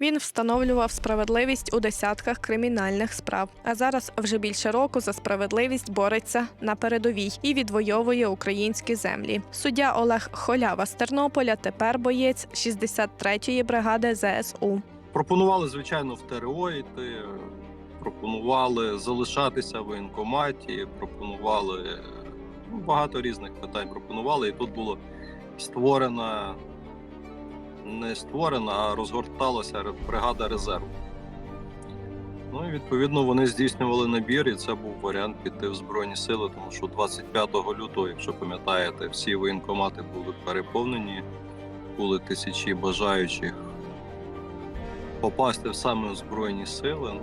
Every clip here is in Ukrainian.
Він встановлював справедливість у десятках кримінальних справ. А зараз вже більше року за справедливість бореться на передовій і відвоює українські землі. Суддя Олег Холява з Тернополя тепер боєць 63-ї бригади ЗСУ. Пропонували, звичайно, в ТРО йти, пропонували залишатися в воєнкоматі, пропонували ну, багато різних питань. Пропонували, і тут було створена, не створена, а розгорталася бригада резерву. Ну і відповідно вони здійснювали набір, і це був варіант піти в Збройні Сили, тому що 25 лютого, якщо пам'ятаєте, всі воєнкомати були переповнені, були тисячі бажаючих попасти в саме в Збройні Сили. Ну,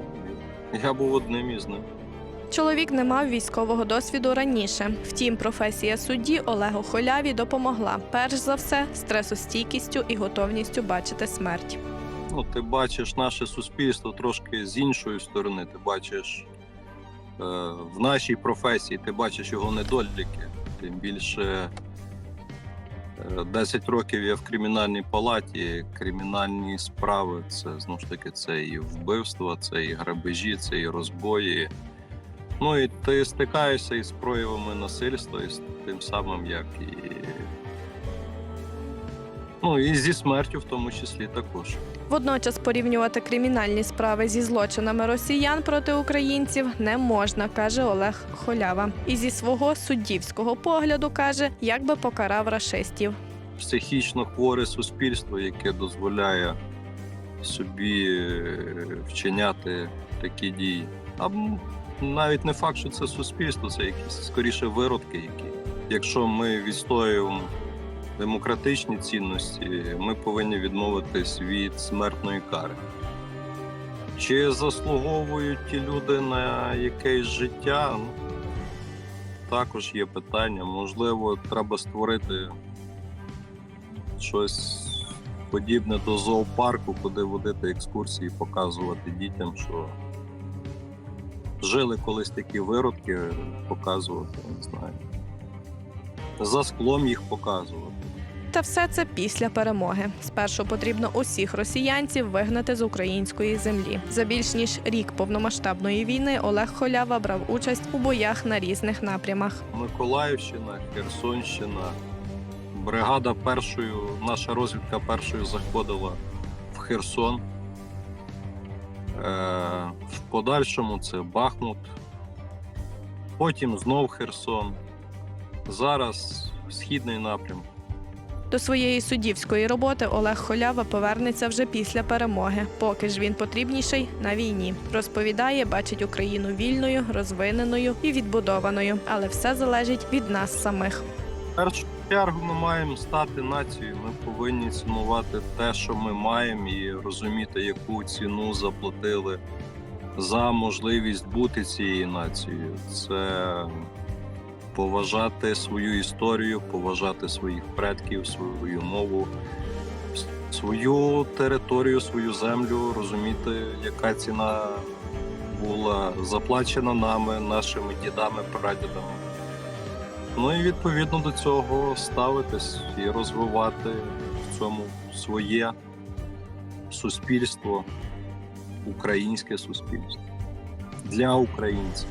я був одним із них. Чоловік не мав військового досвіду раніше. Втім, професія судді Олегу Холяві допомогла перш за все стресостійкістю і готовністю бачити смерть. Ну, ти бачиш наше суспільство трошки з іншої сторони. Ти бачиш е, в нашій професії, ти бачиш його недоліки. Тим більше е, 10 років я в кримінальній палаті. Кримінальні справи це знову ж таки це і вбивства, це і грабежі, це і розбої. Ну і ти стикаєшся із проявами насильства, і з тим самим, як і. Ну і зі смертю в тому числі також. Водночас порівнювати кримінальні справи зі злочинами росіян проти українців не можна, каже Олег Холява. І зі свого суддівського погляду каже, як би покарав рашистів. психічно хворе суспільство, яке дозволяє собі е, вчиняти такі дії. А навіть не факт, що це суспільство, це якісь скоріше виродки, які. Якщо ми відстоюємо демократичні цінності, ми повинні відмовитись від смертної кари. Чи заслуговують ті люди на якесь життя? Ну, Також є питання. Можливо, треба створити щось подібне до зоопарку, куди водити екскурсії, показувати дітям, що жили колись такі виродки, показувати, не знаю. За склом їх показувати. Та все це після перемоги. Спершу потрібно усіх росіянців вигнати з української землі. За більш ніж рік повномасштабної війни Олег Холява брав участь у боях на різних напрямах. Миколаївщина, Херсонщина. Бригада першою, наша розвідка першою заходила в Херсон. Е, в подальшому це Бахмут. Потім знов Херсон. Зараз східний напрям. До своєї суддівської роботи Олег Холява повернеться вже після перемоги. Поки ж він потрібніший на війні. Розповідає, бачить Україну вільною, розвиненою і відбудованою. Але все залежить від нас самих. Першу чергу ми маємо стати нацією. Ми повинні цінувати те, що ми маємо, і розуміти, яку ціну заплатили за можливість бути цією нацією. Це поважати свою історію, поважати своїх предків, свою мову, свою територію, свою землю, розуміти, яка ціна була заплачена нами, нашими дідами, прадідами. Ну і відповідно до цього ставитись і розвивати в цьому своє суспільство, українське суспільство для українців.